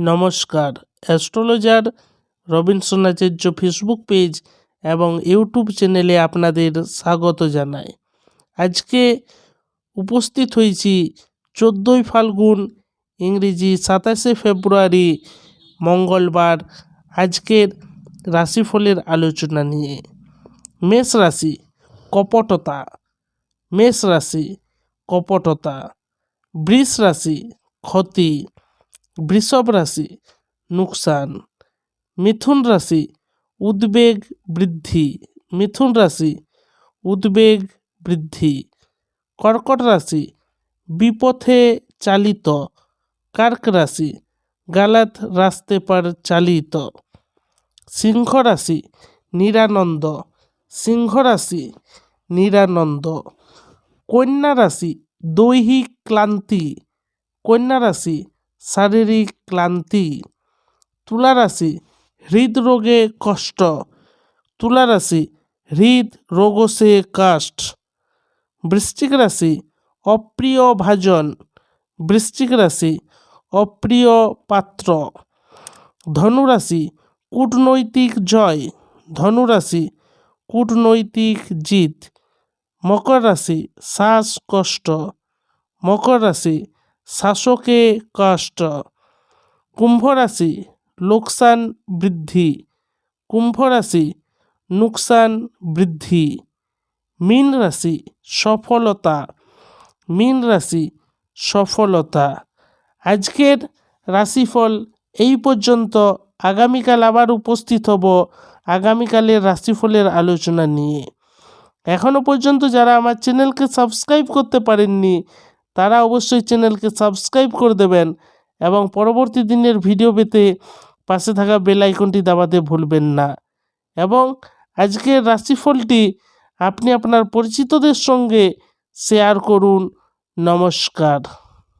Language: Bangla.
নমস্কার। Astrologer Robinson Acharya Facebook page এবং ইউটিউব চ্যানেলে আপনাদের স্বাগত জানাই। আজকে উপস্থিত হয়েছি চোদ্দোই ফাল্গুন, ইংরেজি সাতাশে ফেব্রুয়ারি, মঙ্গলবার, আজকের রাশিফলের আলোচনা নিয়ে। মেষ রাশি, কপটতা। মেষ রাশি, কপটতা। বৃষ রাশি, ক্ষতি। বৃষভ রাশি, নুকসান। মিথুন রাশি, উদ্বেগ বৃদ্ধি। মিথুন রাশি, উদ্বেগ বৃদ্ধি। কর্কট রাশি, বিপথে চালিত। কার্ক রাশি, গালাত রাস্তে পার চালিত। সিংহ রাশি, নিরানন্দ। সিংহ রাশি, নিরানন্দ। কন্যা রাশি, দৈহিক ক্লান্তি। কন্যা রাশি শারীরিক ক্লান্তি তুলা রাশি হৃদরোগে কষ্ট তুলা রাশি হৃদ রোগসে কাষ্ট, বৃশ্চিক রাশি, অপ্রিয় ভাজন, বৃশ্চিক রাশি, অপ্রিয় পাত্র, ধনুরাশি, কূটনৈতিক জয়, ধনুরাশি, কূটনৈতিক জিত, মকর রাশি, শ্বাসকষ্ট, মকর রাশি শাসকে কষ্ট। কুম্ভ রাশি, লোকসান বৃদ্ধি। কুম্ভ রাশি, নুকসান বৃদ্ধি। মীন রাশি, সফলতা। মীন রাশি, সফলতা। আজকের রাশিফল এই পর্যন্ত। আগামীকাল আবার উপস্থিত হব আগামীকালের রাশিফলের আলোচনা নিয়ে। এখনও পর্যন্ত যারা আমার চ্যানেলকে সাবস্ক্রাইব করতে পারেননি তারা অবশ্যই চ্যানেলকে সাবস্ক্রাইব করে দেবেন এবং পরবর্তী দিনের ভিডিও পেতে পাশে থাকা বেল আইকনটি দাবাতে ভুলবেন না। এবং আজকের রাশিফলটি আপনি আপনার পরিচিতদের সঙ্গে শেয়ার করুন। নমস্কার।